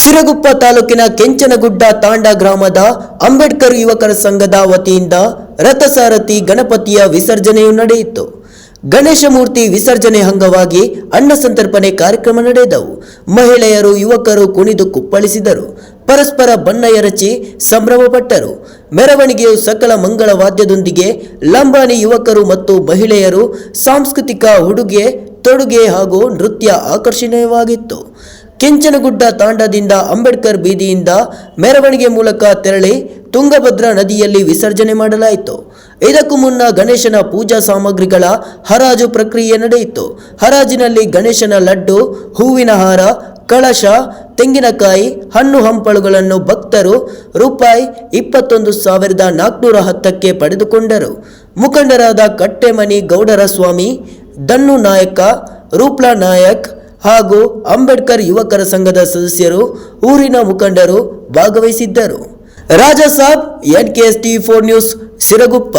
ಸಿರಗುಪ್ಪ ತಾಲೂಕಿನ ಕೆಂಚನಗುಡ್ಡ ತಾಂಡ ಗ್ರಾಮದ ಅಂಬೇಡ್ಕರ್ ಯುವಕರ ಸಂಘದ ವತಿಯಿಂದ ರಥಸಾರಥಿ ಗಣಪತಿಯ ವಿಸರ್ಜನೆಯು ನಡೆಯಿತು. ಗಣೇಶ ಮೂರ್ತಿ ವಿಸರ್ಜನೆ ಅಂಗವಾಗಿ ಅನ್ನ ಸಂತರ್ಪಣೆ ಕಾರ್ಯಕ್ರಮ ನಡೆದವು. ಮಹಿಳೆಯರು, ಯುವಕರು ಕುಣಿದು ಕುಪ್ಪಳಿಸಿದರು. ಪರಸ್ಪರ ಬಣ್ಣ ಎರಚಿ ಸಂಭ್ರಮಪಟ್ಟರು. ಮೆರವಣಿಗೆಯು ಸಕಲ ಮಂಗಳ ವಾದ್ಯದೊಂದಿಗೆ ಲಂಬಾಣಿ ಯುವಕರು ಮತ್ತು ಮಹಿಳೆಯರು ಸಾಂಸ್ಕೃತಿಕ ಉಡುಗೆ, ತೊಡುಗೆ ಹಾಗೂ ನೃತ್ಯ ಆಕರ್ಷಣೀಯವಾಗಿತ್ತು. ಕೆಂಚನಗುಡ್ಡ ತಾಂಡದಿಂದ ಅಂಬೇಡ್ಕರ್ ಬೀದಿಯಿಂದ ಮೆರವಣಿಗೆ ಮೂಲಕ ತೆರಳಿ ತುಂಗಭದ್ರಾ ನದಿಯಲ್ಲಿ ವಿಸರ್ಜನೆ ಮಾಡಲಾಯಿತು. ಇದಕ್ಕೂ ಮುನ್ನ ಗಣೇಶನ ಪೂಜಾ ಸಾಮಗ್ರಿಗಳ ಹರಾಜು ಪ್ರಕ್ರಿಯೆ ನಡೆಯಿತು. ಹರಾಜಿನಲ್ಲಿ ಗಣೇಶನ ಲಡ್ಡು, ಹೂವಿನ ಹಾರ, ಕಳಶ, ತೆಂಗಿನಕಾಯಿ, ಹಣ್ಣು ಹಂಪಳುಗಳನ್ನು ಭಕ್ತರು ರೂಪಾಯಿ ಇಪ್ಪತ್ತೊಂದು ಸಾವಿರದ ನಾಲ್ಕುನೂರ ಹತ್ತಕ್ಕೆ ಪಡೆದುಕೊಂಡರು. ಮುಖಂಡರಾದ ಕಟ್ಟೆಮನಿ ಗೌಡರ ಸ್ವಾಮಿ ದನ್ನು ನಾಯಕ, ರೂಪ್ಲಾ ನಾಯಕ್ ಹಾಗೂ ಅಂಬೇಡ್ಕರ್ ಯುವಕರ ಸಂಘದ ಸದಸ್ಯರು, ಊರಿನ ಮುಖಂಡರು ಭಾಗವಹಿಸಿದ್ದರು. Raja Saab, N K S T four news, Siruguppa.